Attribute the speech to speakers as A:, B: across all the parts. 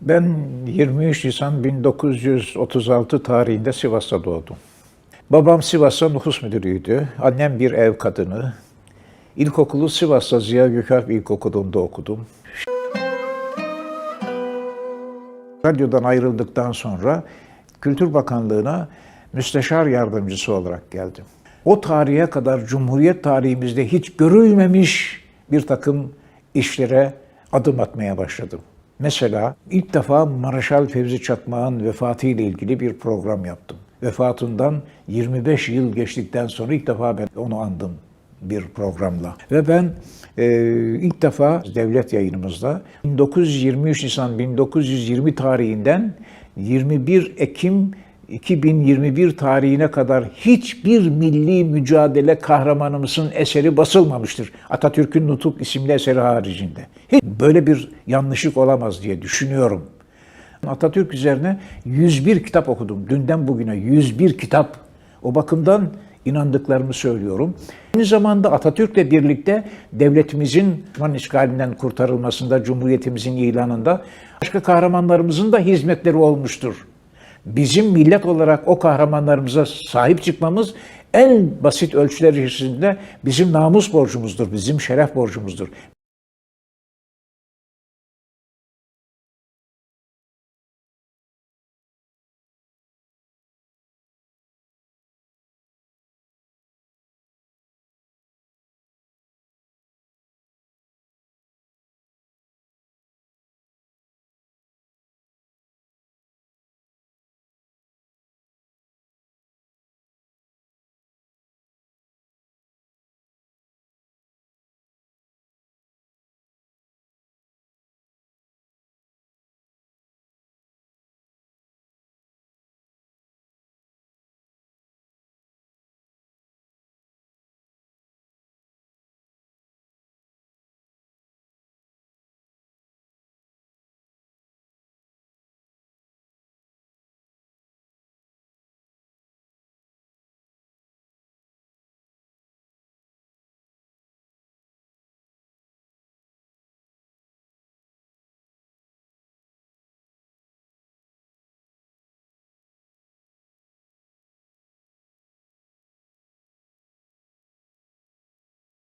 A: Ben 23 Nisan 1936 tarihinde Sivas'ta doğdum. Babam Sivas'ta nüfus müdürüydü. Annem bir ev kadını. İlkokulu Sivas'ta Ziya Gökalp İlkokulu'nda okudum. Radyodan ayrıldıktan sonra Kültür Bakanlığı'na müsteşar yardımcısı olarak geldim. O tarihe kadar Cumhuriyet tarihimizde hiç görülmemiş bir takım işlere adım atmaya başladım. Mesela ilk defa Maraşal Fevzi Çakmak'ın vefatı ile ilgili bir program yaptım. Vefatından 25 yıl geçtikten sonra ilk defa ben onu andım bir programla. Ve ben e, ilk defa devlet yayınımızda 1923 Nisan 1920 tarihinden 21 Ekim 2021 tarihine kadar hiçbir milli mücadele kahramanımızın eseri basılmamıştır. Atatürk'ün Nutuk isimli eseri haricinde. Hiç böyle bir yanlışlık olamaz diye düşünüyorum. Atatürk üzerine 101 kitap okudum. Dünden bugüne 101 kitap. O bakımdan inandıklarımı söylüyorum. Aynı zamanda Atatürk'le birlikte devletimizin Osmanlı işgalinden kurtarılmasında, Cumhuriyetimizin ilanında başka kahramanlarımızın da hizmetleri olmuştur. Bizim millet olarak o kahramanlarımıza sahip çıkmamız en basit ölçüler içerisinde bizim namus borcumuzdur, bizim şeref borcumuzdur.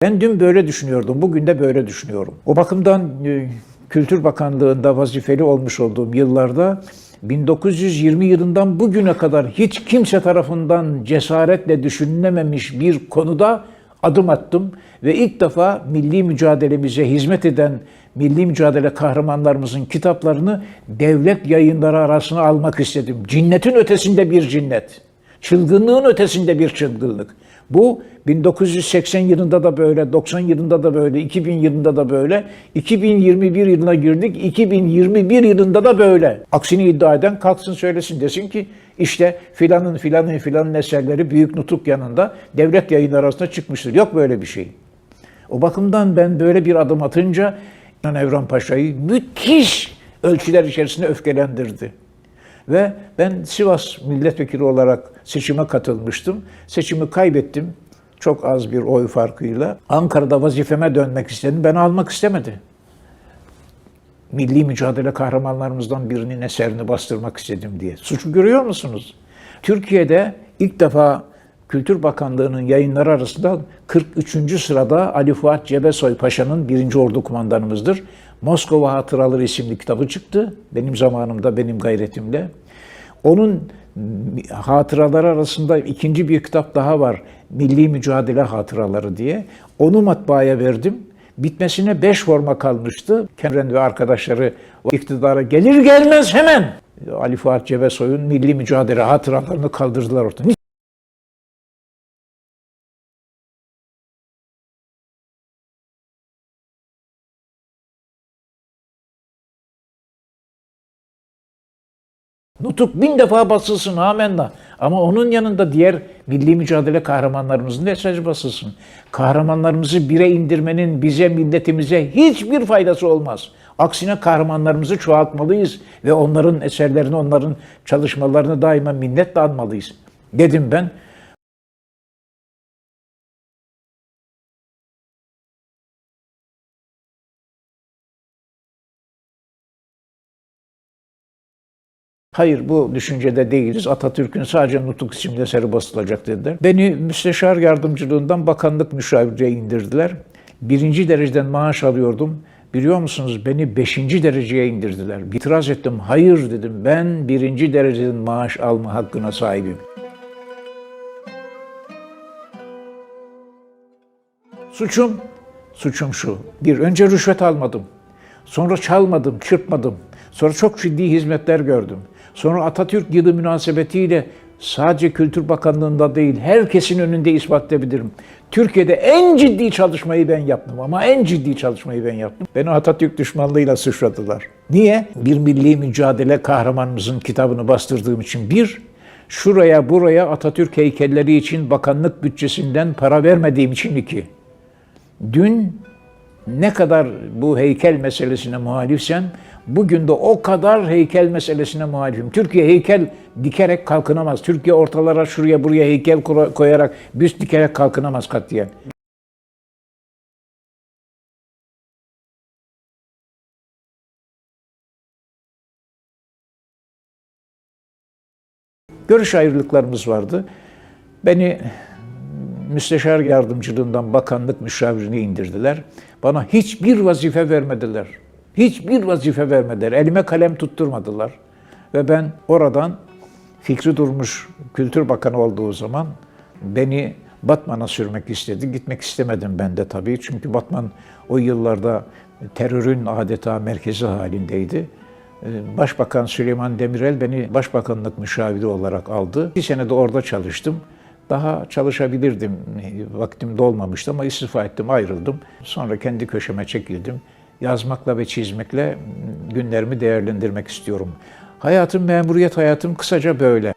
A: Ben dün böyle düşünüyordum, bugün de böyle düşünüyorum. O bakımdan e, Kültür Bakanlığı'nda vazifeli olmuş olduğum yıllarda 1920 yılından bugüne kadar hiç kimse tarafından cesaretle düşünülememiş bir konuda adım attım ve ilk defa milli mücadelemize hizmet eden milli mücadele kahramanlarımızın kitaplarını devlet yayınları arasına almak istedim. Cinnetin ötesinde bir cinnet. Çılgınlığın ötesinde bir çılgınlık. Bu 1980 yılında da böyle, 90 yılında da böyle, 2000 yılında da böyle, 2021 yılına girdik, 2021 yılında da böyle. Aksini iddia eden kalksın söylesin desin ki işte filanın filanın filanın eserleri Büyük Nutuk yanında devlet yayınları arasında çıkmıştır. Yok böyle bir şey. O bakımdan ben böyle bir adım atınca Evran Paşa'yı müthiş ölçüler içerisinde öfkelendirdi. Ve ben Sivas milletvekili olarak seçime katılmıştım. Seçimi kaybettim. Çok az bir oy farkıyla. Ankara'da vazifeme dönmek istedim. Beni almak istemedi. Milli mücadele kahramanlarımızdan birinin eserini bastırmak istedim diye. Suçu görüyor musunuz? Türkiye'de ilk defa Kültür Bakanlığı'nın yayınları arasında 43. sırada Ali Fuat Cebesoy Paşa'nın 1. Ordu Kumandanımızdır. Moskova Hatıraları isimli kitabı çıktı. Benim zamanımda, benim gayretimle. Onun hatıraları arasında ikinci bir kitap daha var. Milli Mücadele Hatıraları diye. Onu matbaaya verdim. Bitmesine beş forma kalmıştı. Kemren ve arkadaşları iktidara gelir gelmez hemen Ali Fuat Cebesoy'un milli mücadele hatıralarını kaldırdılar ortadan. Nutuk bin defa basılsın amenna. Ama onun yanında diğer milli mücadele kahramanlarımızın eseri basılsın. Kahramanlarımızı bire indirmenin bize, milletimize hiçbir faydası olmaz. Aksine kahramanlarımızı çoğaltmalıyız ve onların eserlerini, onların çalışmalarını daima minnetle anmalıyız. Dedim ben. Hayır bu düşüncede değiliz. Atatürk'ün sadece nutuk isimli eseri basılacak dediler. Beni müsteşar yardımcılığından bakanlık müşavirliğe indirdiler. Birinci dereceden maaş alıyordum. Biliyor musunuz beni beşinci dereceye indirdiler. İtiraz ettim. Hayır dedim. Ben birinci dereceden maaş alma hakkına sahibim. Suçum, suçum şu. Bir, önce rüşvet almadım. Sonra çalmadım, çırpmadım. Sonra çok ciddi hizmetler gördüm. Sonra Atatürk yılı münasebetiyle sadece Kültür Bakanlığı'nda değil, herkesin önünde ispat edebilirim. Türkiye'de en ciddi çalışmayı ben yaptım ama en ciddi çalışmayı ben yaptım. Beni Atatürk düşmanlığıyla suçladılar. Niye? Bir milli mücadele kahramanımızın kitabını bastırdığım için bir, şuraya buraya Atatürk heykelleri için bakanlık bütçesinden para vermediğim için iki. Dün ne kadar bu heykel meselesine muhalifsem, bugün de o kadar heykel meselesine muhalifim. Türkiye heykel dikerek kalkınamaz. Türkiye ortalara şuraya buraya heykel koyarak büst dikerek kalkınamaz katiyen. Görüş ayrılıklarımız vardı. Beni müsteşar yardımcılığından bakanlık müşavirine indirdiler. Bana hiçbir vazife vermediler. Hiçbir vazife vermediler. Elime kalem tutturmadılar. Ve ben oradan Fikri Durmuş Kültür Bakanı olduğu zaman beni Batman'a sürmek istedi. Gitmek istemedim ben de tabii. Çünkü Batman o yıllarda terörün adeta merkezi halindeydi. Ee, Başbakan Süleyman Demirel beni başbakanlık müşaviri olarak aldı. Bir sene de orada çalıştım. Daha çalışabilirdim. Vaktim dolmamıştı ama istifa ettim, ayrıldım. Sonra kendi köşeme çekildim. Yazmakla ve çizmekle günlerimi değerlendirmek istiyorum. Hayatım, memuriyet hayatım kısaca böyle.